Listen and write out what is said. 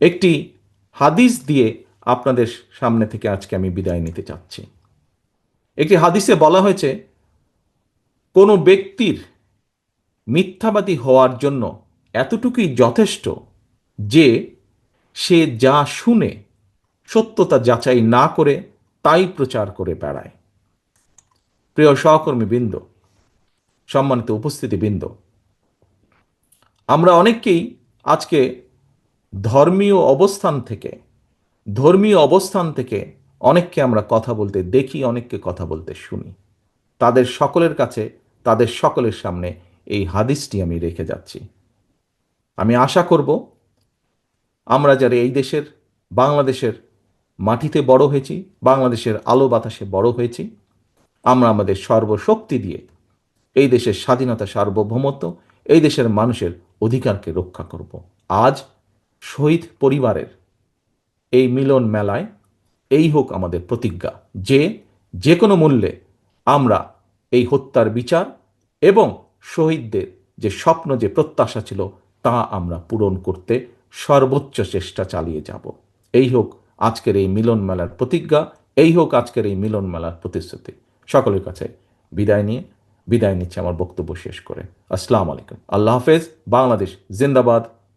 একটি হাদিস দিয়ে আপনাদের সামনে থেকে আজকে আমি বিদায় নিতে চাচ্ছি। একটি হাদিসে বলা হয়েছে, কোনো ব্যক্তির মিথ্যাবাদী হওয়ার জন্য এতটুকুই যথেষ্ট যে সে যা শুনে সত্যতা যাচাই না করে তাই প্রচার করে বেড়ায়। প্রিয় সহকর্মী বৃন্দ, সম্মানিত উপস্থিতি বৃন্দ, আমরা অনেককেই আজকে ধর্মীয় অবস্থান থেকে, ধর্মীয় অবস্থান থেকে অনেককে আমরা কথা বলতে দেখি, অনেককে কথা বলতে শুনি। তাদের সকলের কাছে, তাদের সকলের সামনে এই হাদিসটি আমি রেখে যাচ্ছি। আমি আশা করব, আমরা যারা এই দেশের, বাংলাদেশের মাটিতে বড় হয়েছি, বাংলাদেশের আলো বাতাসে বড় হয়েছি, আমরা আমাদের সর্বশক্তি দিয়ে এই দেশের স্বাধীনতা সার্বভৌমত্ব, এই দেশের মানুষের অধিকারকে রক্ষা করব। আজ শহীদ পরিবারের এই মিলন মেলায় এই হোক আমাদের প্রতিজ্ঞা যে যে কোনো মূল্যে আমরা এই হত্যার বিচার এবং শহীদদের যে স্বপ্ন, যে প্রত্যাশা ছিল তা আমরা পূরণ করতে সর্বোচ্চ চেষ্টা চালিয়ে যাব। এই হোক আজকের এই মিলন মেলার প্রতিজ্ঞা, এই হোক আজকের এই মিলন মেলার প্রতিশ্রুতি। সকলের কাছে বিদায় নিয়ে, বিদায় নিচ্ছে আমার বক্তব্য শেষ করে। আসসালামু আলাইকুম। আল্লাহ হাফেজ। বাংলাদেশ জিন্দাবাদ।